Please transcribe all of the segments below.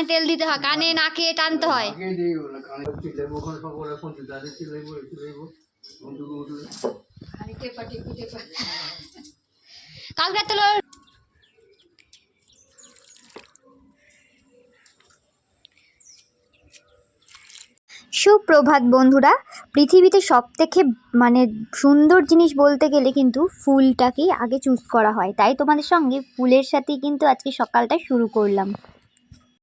কানে তেল দিতে হয় কানে নাকে টানতে হয়। কালকে তো সুপ্রভাত বন্ধুরা পৃথিবীতে সব থেকে মানে সুন্দর জিনিস বলতে গেলে কিন্তু ফুলটাকেই আগে চুজ করা হয়। তাই তোমাদের সঙ্গে ফুলের সাথেই কিন্তু আজকে সকালটা শুরু করলাম।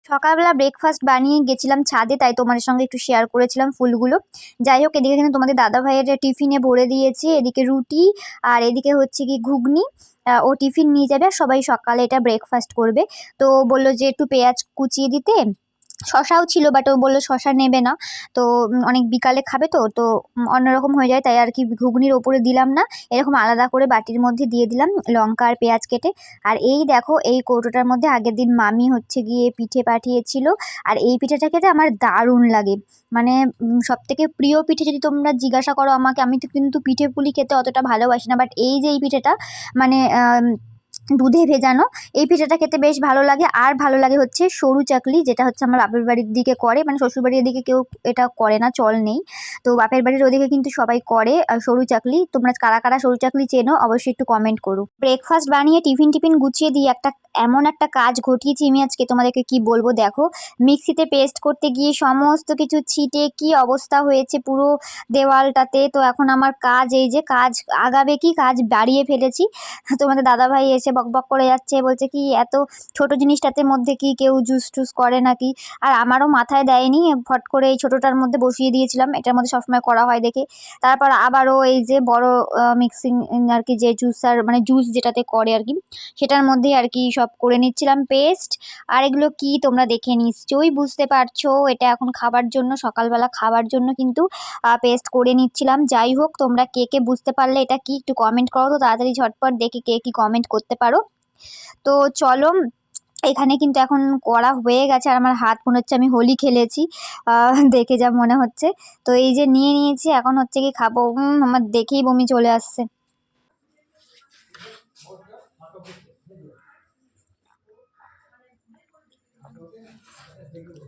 সকালবেলা ব্রেকফাস্ট বানিয়ে গেছিলাম ছাদে, তাই তোমাদের সঙ্গে একটু শেয়ার করেছিলাম ফুলগুলো। যাই হোক, এদিকে কিন্তু তোমাদের দাদা ভাইয়ের টিফিনে ভরে দিয়েছি, এদিকে রুটি আর এদিকে হচ্ছে কি ঘুগনি। ও টিফিন নিয়ে যাবে সবাই সকালে এটা ব্রেকফাস্ট করবে। তো বলল যে একটু পেঁয়াজ কুচিয়ে দিতে শশাও ছিল বাট ও বলল শশা নেবে না। তো অনেক বিকালে খাবে তো তো অন্যরকম হয়ে যায়, তাই আর কি ঘুগনির ওপরে দিলাম না। এরকম আলাদা করে বাটির মধ্যে দিয়ে দিলাম লঙ্কা আর পেঁয়াজ কেটে। আর এই দেখো, এই কৌটোটার মধ্যে আগের দিন মামি হচ্ছে গিয়ে পিঠে পাঠিয়েছিল। আর এই পিঠেটা খেতে আমার দারুণ লাগে। মানে সব থেকে প্রিয় পিঠে যদি তোমরা জিজ্ঞাসা করো আমাকে, আমি তো কিন্তু পিঠে পুলি খেতে অতটা ভালোবাসি না। বাট এই যে এই পিঠেটা মানে দুধে ভেজানো। এই পিঠাটা খেতে বেশ ভালো লাগে। আর ভালো লাগে হচ্ছে সরু চাকলি, যেটা হচ্ছে আমার বাপের বাড়ির দিকে করে। মানে শ্বশুরবাড়ির দিকে কেউ এটা করে না, চল নেই। তো বাপের বাড়ির ওদিকে কিন্তু সবাই করে সরু চাকলি। তোমরা কারা কারা সরু চাকলি চেনো, অবশ্যই একটু কমেন্ট করো। ব্রেকফাস্ট বানিয়ে টিফিন টিফিন গুছিয়ে দিয়ে একটা এমন একটা কাজ ঘটিয়েছি, আমি আজকে তোমাদেরকে কি বলব? দেখো, মিক্সিতে পেস্ট করতে গিয়ে সমস্ত কিছু ছিটে কি অবস্থা হয়েছে পুরো দেওয়ালটাতে? তো এখন আমার কাজ এই যে, কাজ আগাবে কি? কাজ বাড়িয়ে ফেলেছি। তোমাদের দাদাভাই এসে বকবক করে যাচ্ছে, বলছে কি, এত ছোট জিনিসটাতে মধ্যে কি কেউ জুস টুস করে নাকি? আর আমারও মাথায় দেয়নি, ফট করে এই ছোটোটার মধ্যে বসিয়ে দিয়েছিলাম, এটার মধ্যে সবসময় করা হয় দেখে। তারপর আবারও এই যে বড় মিক্সিং আর কি যে জুসার মানে জুস যেটাতে করে আর কি, সেটার মধ্যেই আর কি সব করে নিচ্ছিলাম পেস্ট আর এগুলো কি তোমরা দেখে নিশ্চয়ই বুঝতে পারছ। এটা এখন খাবার জন্য, সকালবেলা খাবার জন্য কিন্তু পেস্ট করে নিচ্ছিলাম। যাই হোক, তোমরা কে কে বুঝতে পারলে এটা কি একটু কমেন্ট করো তো তাড়াতাড়ি ঝটপট দেখে কে কি কমেন্ট করতে পারো। তো চলো, এখানে কিন্তু এখন করা হয়ে গেছে। আর আমার হাত মনে হচ্ছে আমি হোলি খেলেছি। দেখে যা মনে হচ্ছে। তো এই যে নিয়ে নিয়েছি, এখন হচ্ছে কি খাব। আমার দেখেই বমি চলে আসছে।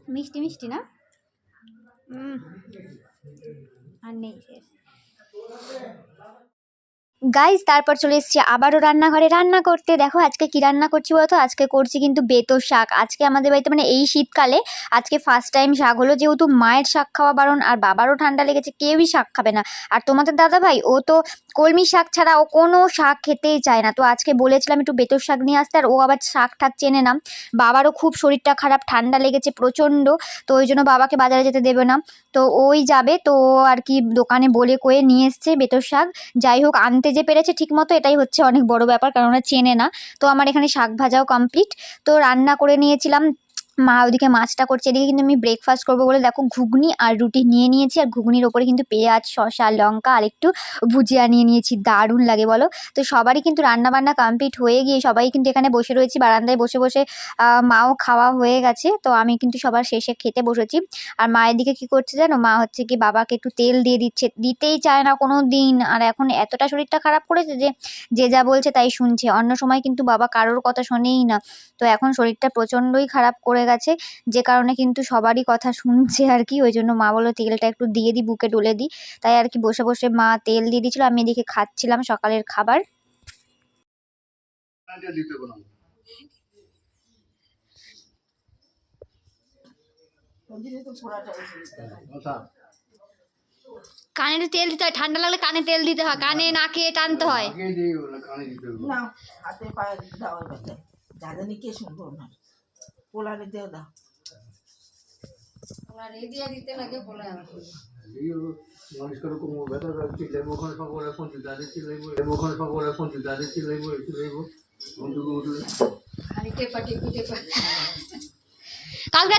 মিষ্টি মিষ্টি না? আর নেই গাইজ তারপর চলে এসেছি আবারও রান্নাঘরে রান্না করতে। দেখো আজকে কি রান্না করছি বলতো? আজকে করছি কিন্তু বেতর শাক। আজকে আমাদের বাড়িতে মানে এই শীতকালে আজকে ফার্স্ট টাইম শাক হলো যেহেতু মায়ের শাক খাওয়া বারণ আর বাবারও ঠান্ডা লেগেছে, কেউই শাক খাবে না। আর তোমাদের দাদা ভাই ও তো কলমি শাক ছাড়া ও কোনো শাক খেতেই চায় না। তো আজকে বলেছিলাম একটু বেতর শাক নিয়ে আসতে, আর ও আবার শাক ঠাক চেনে না। বাবারও খুব শরীরটা খারাপ, ঠান্ডা লেগেছে প্রচণ্ড, তো ওই জন্য বাবাকে বাজারে যেতে দেবে না। তো ওই যাবে, তো আর কি দোকানে বলে কয়ে নিয়ে এসছে বেতর শাক। যাই হোক, আনতে যে পেরেছে ঠিক মতো এটাই হচ্ছে অনেক বড় ব্যাপার, কারণ চেনে না। তো আমার এখানে শাক ভাজাও কমপ্লিট তো রান্না করে নিয়েছিলাম মা ওদিকে মাছটা করছে, এদিকে কিন্তু আমি ব্রেকফাস্ট করব বলে দেখো ঘুগনি আর রুটি নিয়ে নিয়েছি, আর ঘুগনির ওপরে কিন্তু পেঁয়াজ, শসা, লঙ্কা আর একটু ভুজিয়া নিয়ে নিয়েছি, দারুণ লাগে বলো। তো সবারই কিন্তু রান্না বান্না কমপ্লিট হয়ে গিয়ে সবাই কিন্তু এখানে বসে রয়েছি, বারান্দায় বসে বসে মাও খাওয়া হয়ে গেছে, তো আমি কিন্তু সবার শেষে খেতে বসেছি। আর মায়ের দিকে কি করছে জানো? মা হচ্ছে কি বাবাকে একটু তেল দিয়ে দিচ্ছে, দিতেই চায় না কোনো দিন আর এখন এতটা শরীরটা খারাপ করেছে যে যে যা বলছে তাই শুনছে। অন্য সময় কিন্তু বাবা কারোর কথা শোনেই না। তো এখন শরীরটা প্রচণ্ডই খারাপ করে গেছে। যে কারণে কিন্তু সবারই কথা শুনছে আর কি। ওই জন্য মা বলল তেলটা একটু দিয়ে দিই বুকে ডলে দিই তাই আর কি বসে বসে মা তেল দিয়ে দিয়েছিল। আমি এদিকে খাচ্ছিলাম সকালের খাবার। কানে দিতে কোনো কথা কানে তেল দিতে হয় ঠান্ডা লাগলে কানে তেল দিতে হয় কানে নাকে টানতে হয়। দিতে না হাতে পায়ে এবার জানি কে না পোলারে দাও।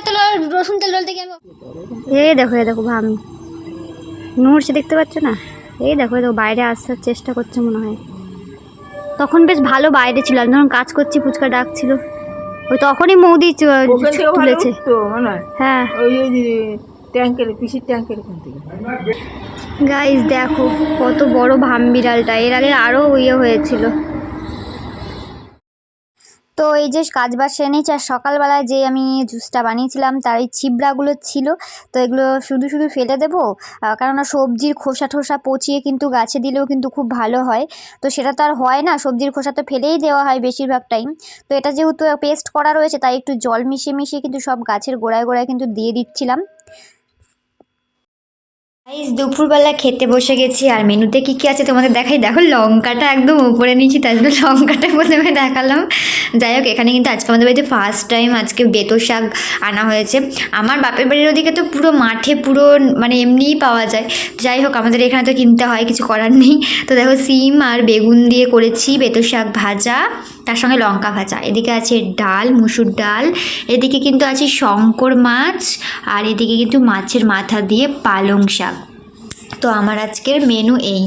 লো- রসুন তেল ডলতে গিয়ে এই দেখো এই দেখো ভাবি নড়ছে দেখতে পাচ্ছ না? এই দেখো এই দেখো বাইরে আসার চেষ্টা করছে মনে হয়। তখন বেশ ভালো বাইরে ছিল। আমি যখন কাজ করছি ফুচকা ডাকছিল। ওই তখনই মৌদি তুলেছে। হ্যাঁ। ট্যাঙ্কের পিসির ট্যাঙ্কের গাইজ গাইস দেখো কত বড় ভাম বিড়ালটা এর আগে আরও ইয়ে হয়েছিল। তো এই যে কাজ বাজ সেরে নিয়েছি, আর সকালবেলায় যে আমি জুসটা বানিয়েছিলাম, তার এই ছিবড়াগুলো ছিল, তো এগুলো শুধু শুধু ফেলে দেবো? কেননা সবজির খোসা ঠোসা পচিয়ে কিন্তু গাছে দিলেও কিন্তু খুব ভালো হয়। তো সেটা তো আর হয় না, সবজির খোসা তো ফেলেই দেওয়া হয় বেশিরভাগ টাইম। তো এটা যেহেতু পেস্ট করা রয়েছে, তাই একটু জল মিশিয়ে মিশিয়ে কিন্তু সব গাছের গোড়ায় গোড়ায় কিন্তু দিয়ে দিচ্ছিলাম। গাইস দুপুরবেলা খেতে বসে গেছি, আর মেনুতে কী কী আছে তোমাদের দেখাই? দেখো, লঙ্কাটা একদম উপরে নিয়েছি তাই জন্য লঙ্কাটা প্রথমে দেখালাম। যাই হোক, এখানে কিন্তু আজকে আমাদের বাড়িতে ফার্স্ট টাইম আজকে বেতো শাক আনা হয়েছে। আমার বাপের বাড়ির ওদিকে তো পুরো মাঠে, পুরো মানে এমনিই পাওয়া যায়। যাই হোক, আমাদের এখানে তো কিনতে হয়, কিছু করার নেই। তো দেখো, সিম আর বেগুন দিয়ে করেছি বেতো শাক ভাজা। তার সঙ্গে লঙ্কা ভাজা। এদিকে আছে ডাল, মুসুর ডাল, এদিকে কিন্তু আছে শঙ্কর মাছ, আর এদিকে কিন্তু মাছের মাথা দিয়ে পালং শাক। তো আমার আজকের মেনু এই।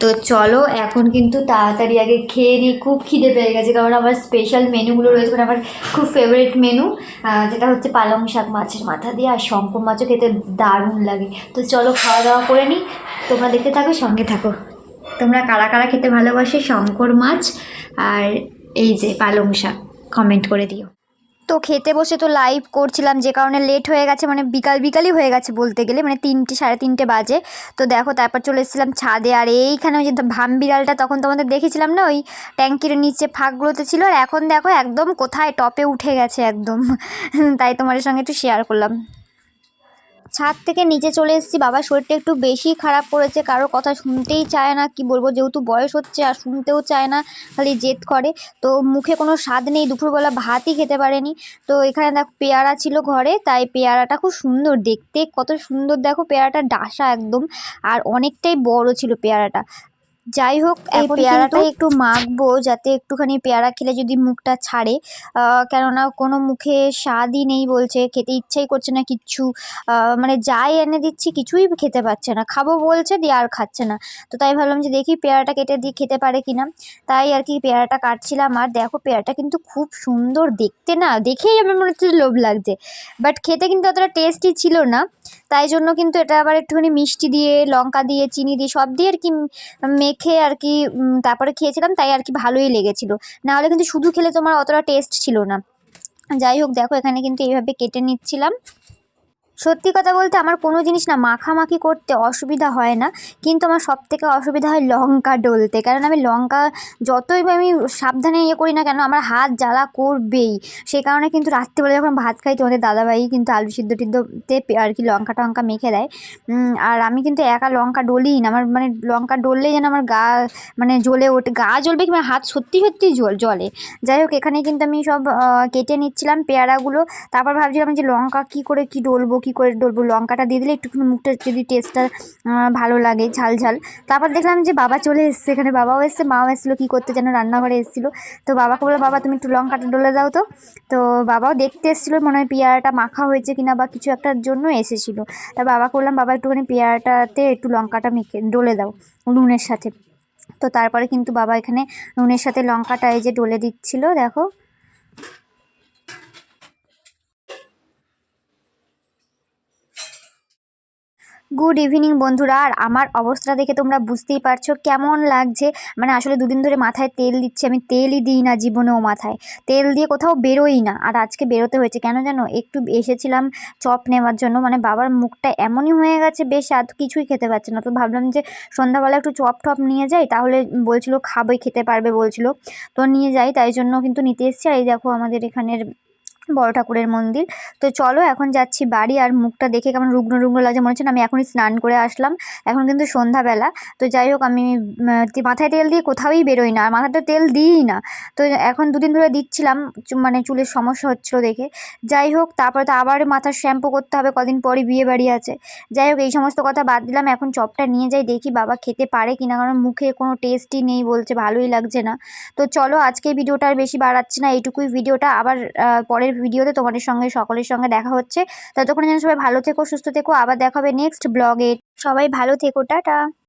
তো চলো, এখন কিন্তু তাড়াতাড়ি আগে খেয়ে নিই। খুব খিদে পেয়ে গেছে, কারণ আমার স্পেশাল মেনুগুলো রয়েছে মানে আমার খুব ফেভারিট মেনু যেটা হচ্ছে পালং শাক মাছের মাথা দিয়ে, আর শঙ্কর মাছও খেতে দারুণ লাগে। তো চলো, খাওয়া দাওয়া করে নিই। তোমরা দেখতে থাকো, সঙ্গে থাকো। তোমরা কারা কারা খেতে ভালোবাসে? শঙ্কর মাছ, আর এই যে পালং শাক কমেন্ট করে দিও। তো খেতে বসে তো লাইভ করছিলাম, যে কারণে লেট হয়ে গেছে মানে বিকাল বিকালই হয়ে গেছে বলতে গেলে মানে তিনটে, সাড়ে তিনটে বাজে। তো দেখো, তারপর চলে এসেছিলাম ছাদে, আর এইখানে ওই যে ভাম বিড়ালটা তখন তোমাদের দেখেছিলাম না, ওই ট্যাঙ্কির নিচে ফাঁকগুলোতে ছিল, আর এখন দেখো একদম কোথায় টপে উঠে গেছে একদম। তাই তোমাদের সঙ্গে একটু শেয়ার করলাম। ছাদ থেকে নিচে চলে এসেছি। বাবার শরীরটা একটু বেশি খারাপ করেছে কারও কথা শুনতেই চায় না, কি বলব? যেহেতু বয়স হচ্ছে আর শুনতেও চায় না, খালি জেদ করে। তো মুখে কোনো স্বাদ নেই, দুপুরবেলা ভাতই খেতে পারেনি। তো এখানে দেখো পেয়ারা ছিল ঘরে, তাই পেয়ারাটা খুব সুন্দর দেখতে। কত সুন্দর দেখো, পেয়ারাটা ডাসা একদম। আর অনেকটাই বড় ছিল পেয়ারাটা। যাই হোক এই পেয়ারাটা একটু মাখবো যাতে একটুখানি পেয়ারা খেলে যদি মুখটা ছাড়ে। কেননা কোনো মুখে স্বাদই নেই বলছে খেতে ইচ্ছাই করছে না কিচ্ছু। মানে যাই এনে দিচ্ছি কিছুই খেতে পাচ্ছে না। খাব বলছে দিয়ে আর খাচ্ছে না। তো তাই ভাবলাম যে দেখি পেয়ারাটা কেটে দিয়ে খেতে পারে কিনা। তাই আর কি পেয়ারাটা কাটছিলাম। আর দেখো পেয়ারাটা কিন্তু খুব সুন্দর দেখতে না দেখেই আমার মনে হচ্ছে লোভ লাগছে। বাট খেতে কিন্তু অতটা টেস্টি ছিল না। তাই জন্য কিন্তু এটা আবার একটুখানি মিষ্টি দিয়ে, লঙ্কা দিয়ে, চিনি দিয়ে সব দিয়ে আর কি মেখে আর কি তারপরে খেয়েছিলাম, তাই আর কি ভালোই লেগেছিলো। নাহলে কিন্তু শুধু খেলে তোমার অতটা টেস্ট ছিল না। যাই হোক, দেখো এখানে কিন্তু এইভাবে কেটে নিচ্ছিলাম। সত্যি কথা বলতে আমার কোনো জিনিস না মাখামাখি করতে অসুবিধা হয় না, কিন্তু আমার সব থেকে অসুবিধা হয় লঙ্কা ডলতে। কারণ আমি লঙ্কা যতই আমি সাবধানে ইয়ে করি না কেন, আমার হাত জ্বালা করবেই। সেই কারণে কিন্তু রাত্রিবেলা যখন ভাত খাই, তোমাদের দাদাভাই কিন্তু আলু সিদ্ধ টিদ্ধতে আর কি লঙ্কা টঙ্কা মেখে দেয়। আর আমি কিন্তু একা লঙ্কা ডলিই না। আমার মানে লঙ্কা ডললেই যেন আমার গা মানে জ্বলে ওঠে। গা জ্বলবে কি হাত সত্যি সত্যি জল জলে যাই হোক, এখানে কিন্তু আমি সব কেটে নিচ্ছিলাম পেয়ারাগুলো। তারপর ভাবছিলাম যে লঙ্কা কী করে কী ডলবো, কী করে ডলবো, লঙ্কাটা দিয়ে দিলে একটুখানি মুখটা যদি টেস্টটা ভালো লাগে, ঝাল ঝাল। তারপর দেখলাম যে বাবা চলে এসছে এখানে, বাবাও এসছে, মাও এসেছিল, কী করতে যেন রান্নাঘরে এসেছিল। তো বাবাকে বলল বাবা, তুমি একটু লঙ্কাটা ডলে দাও তো। তো বাবাও দেখতে এসেছিল, মনে হয় পেয়ারাটা মাখা হয়েছে কিনা বা কিছু একটার জন্য এসেছিল। তা বাবাকে বললাম, বাবা, একটুখানি পেয়ারাটাতে একটু লঙ্কাটা মেখে, ডলে দাও নুনের সাথে। তো তারপরে কিন্তু বাবা এখানে নুনের সাথে লঙ্কাটা এই যে ডলে দিচ্ছিল, দেখো। গুড ইভিনিং বন্ধুরা। আর আমার অবস্থা দেখে তোমরা বুঝতেই পারছ কেমন লাগছে। মানে আসলে দুদিন ধরে মাথায় তেল দিচ্ছে। আমি তেলই দিই না জীবনেও মাথায়। তেল দিয়ে কোথাও বেরোই না। আর আজকে বেরোতে হয়েছে। কেন জানো? একটু এসেছিলাম চপ নেওয়ার জন্য। মানে বাবার মুখটা এমনই হয়ে গেছে, বেশ আর কিছুই খেতে পারছে না। তো ভাবলাম যে সন্ধ্যাবেলা একটু চপ টপ নিয়ে যাই। তাহলে বলছিল, খাবোই, খেতে পারবে, বলছিল। তো নিয়ে যাই। তাই জন্য কিন্তু নিতে এসেছি। আর এই দেখো আমাদের এখানের বড় ঠাকুরের মন্দির। তো চলো এখন যাচ্ছি বাড়ি আর মুখটা দেখে কেমন রুগ্ন রুগ্ন লাগছে। মনে হচ্ছে আমি এখনই স্নান করে আসলাম। এখন কিন্তু সন্ধ্যাবেলা। তো যাই হোক আমি মাথায় তেল দিয়ে কোথাওই বেরোই না। আর মাথাতে তেল দিই না। তো এখন দুদিন ধরে দিচ্ছিলাম মানে চুলের সমস্যা হচ্ছিল দেখে। যাই হোক তারপরে তো আবার মাথার শ্যাম্পু করতে হবে। কদিন পরই বিয়ে বাড়ি আছে। যাই হোক এই সমস্ত কথা বাদ দিলাম। এখন চপটা নিয়ে যাই দেখি বাবা খেতে পারে কিনা। কারণ মুখে কোনো টেস্টই নেই বলছে ভালোই লাগছে না। তো চলো আজকে ভিডিওটা আর বেশি বাড়াচ্ছি না। এইটুকুই ভিডিওটা। আবার আহ, পরের ভিডিওতে তোমাদের সঙ্গে, সকলের সঙ্গে দেখা হচ্ছে। ততক্ষণ যেন সবাই ভালো থেকো, সুস্থ থেকো। আবার দেখা হবে নেক্সট ব্লগে সবাই ভালো থেকো, টাটা।